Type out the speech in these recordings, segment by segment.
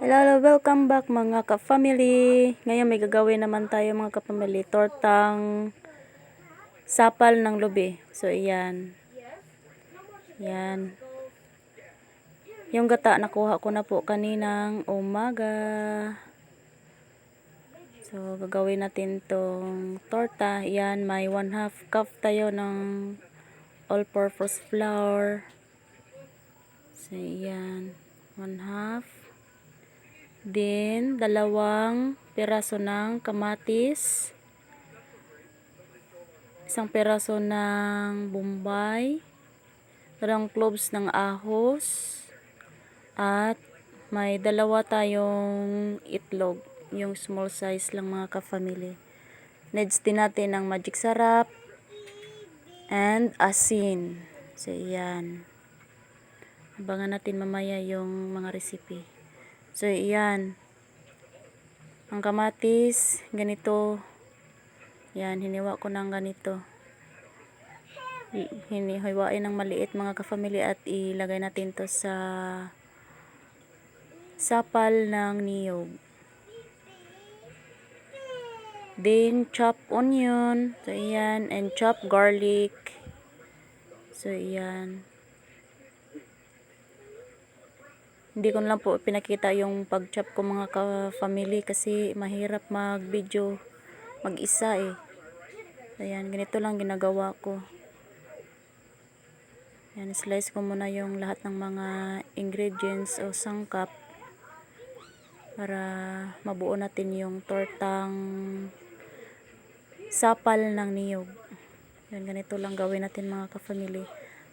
Hello, welcome back mga ka-family. Ngayon may gagawin naman tayo mga ka-family. Tortang sapal ng lubi. So, iyan. Yan. Yung gata, nakuha ko na po kaninang umaga. So, gagawin natin tong torta. Yan, may 1 half cup tayo ng all-purpose flour. So, yan. 1 half. Then, dalawang piraso ng kamatis. Isang piraso ng bombay. Dalawang cloves ng ahos. At may dalawa tayong itlog. Yung small size lang mga ka-family. Needs din natin ng magic sarap. And asin. So, yan. Abangan natin mamaya yung mga recipe. So, iyan. Ang kamatis, ganito. Yan, hiniwa ko ng ganito. Hinihiwain ng maliit mga ka-family at ilagay natin to sa sapal ng niyog. Then, chop onion. So, iyan. And chop garlic. So, iyan. Hindi ko lang po pinakita yung pag-chop ko mga ka-family kasi mahirap mag-video mag-isa eh. Ayan, ganito lang ginagawa ko. Ayan, slice ko muna yung lahat ng mga ingredients o sangkap para mabuo natin yung tortang sapal ng niyog. Yan, ganito lang gawin natin mga ka-family.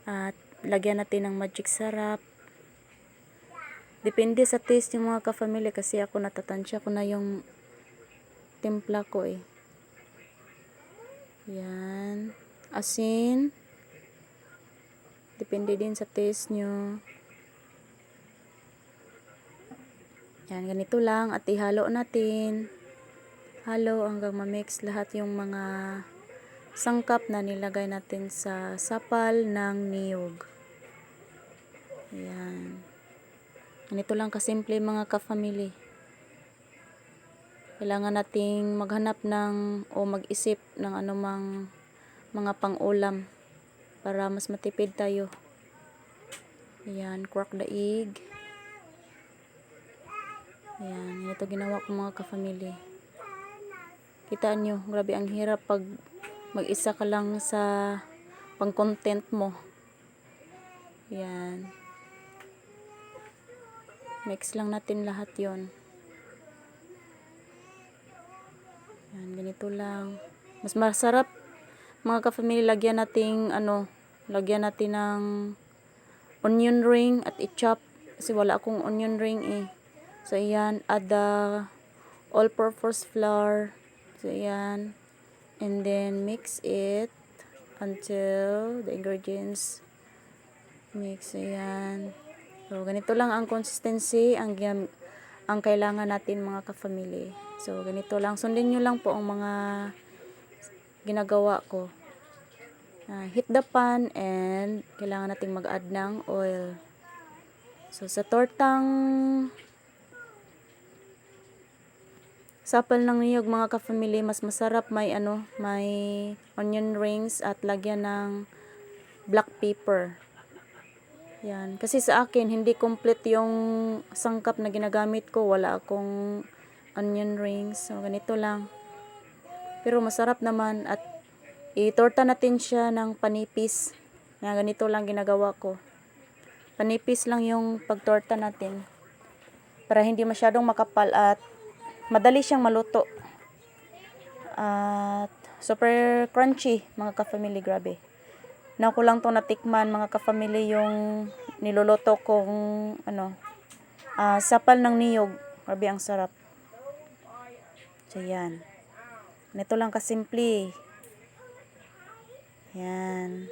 At lagyan natin ng magic sarap. Depende sa taste yung mga ka-family kasi ako natatansya ko na yung timpla ko eh. Yan. Asin. Depende din sa taste nyo. Yan, ganito lang. At ihalo natin. Halo hanggang ma-mix lahat yung mga sangkap na nilagay natin sa sapal ng niyog. Yan. Ganito lang kasimple mga ka-family. Kailangan nating maghanap ng o mag-isip ng anumang mga pang-ulam para mas matipid tayo. Ayan, crack the egg. Ayan, ito ginawa ko mga ka-family. Kitaan nyo, grabe ang hirap pag mag-isa ka lang sa pang-content mo. Ayan. Mix lang natin lahat yon. Yan, ganito lang. Mas masarap mga ka-family lagyan nating ano, lagyan natin ng onion ring at i-chop kasi wala akong onion ring eh. So ayan, add the all-purpose flour. So ayan. And then mix it until the ingredients mix. Ayan. So ganito lang ang consistency ang ang kailangan natin mga ka-family. So, ganito lang. Sundin nyo lang po ang mga ginagawa ko. Uh, heat the pan and kailangan nating mag-add ng oil. So, sa tortang sapal ng niyog mga ka-family, mas masarap may ano, may onion rings at lagyan ng black pepper. Yan. Kasi sa akin, hindi complete yung sangkap na ginagamit ko. Wala akong onion rings. So, ganito lang. Pero masarap naman at itorta natin siya ng panipis. Na ganito lang ginagawa ko. Panipis lang yung pagtorta natin. Para hindi masyadong makapal at madali siyang maluto. At super crunchy mga ka-family. Grabe. Na ko lang to natikman mga ka-family yung niluluto kong ano, uh, sapal ng niyog. Grabe ang sarap. So, yan. Nito lang kasimple. Yan.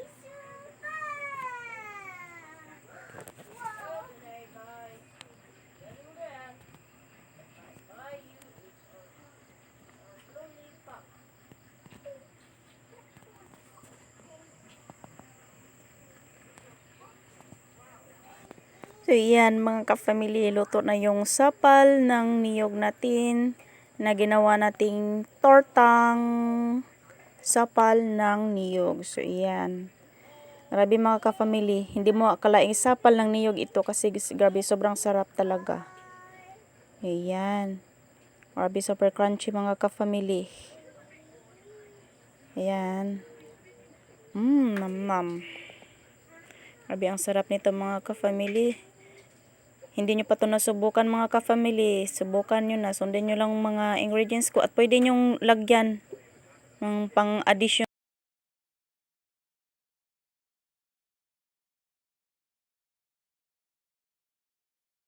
So, yan mga ka-family, luto na yung sapal ng niyog natin na ginawa nating tortang sapal ng niyog. So, yan. Grabe mga ka-family, hindi mo akalaing sapal ng niyog ito kasi grabe sobrang sarap talaga. Ayan. Grabe super crunchy mga ka-family. Ayan. Mmm, nam nam. Grabe ang sarap nito mga ka-family. Hindi nyo pa ito nasubukan mga ka-family. Subukan nyo na. Sundin nyo lang mga ingredients ko. At pwede nyong lagyan ng pang-addition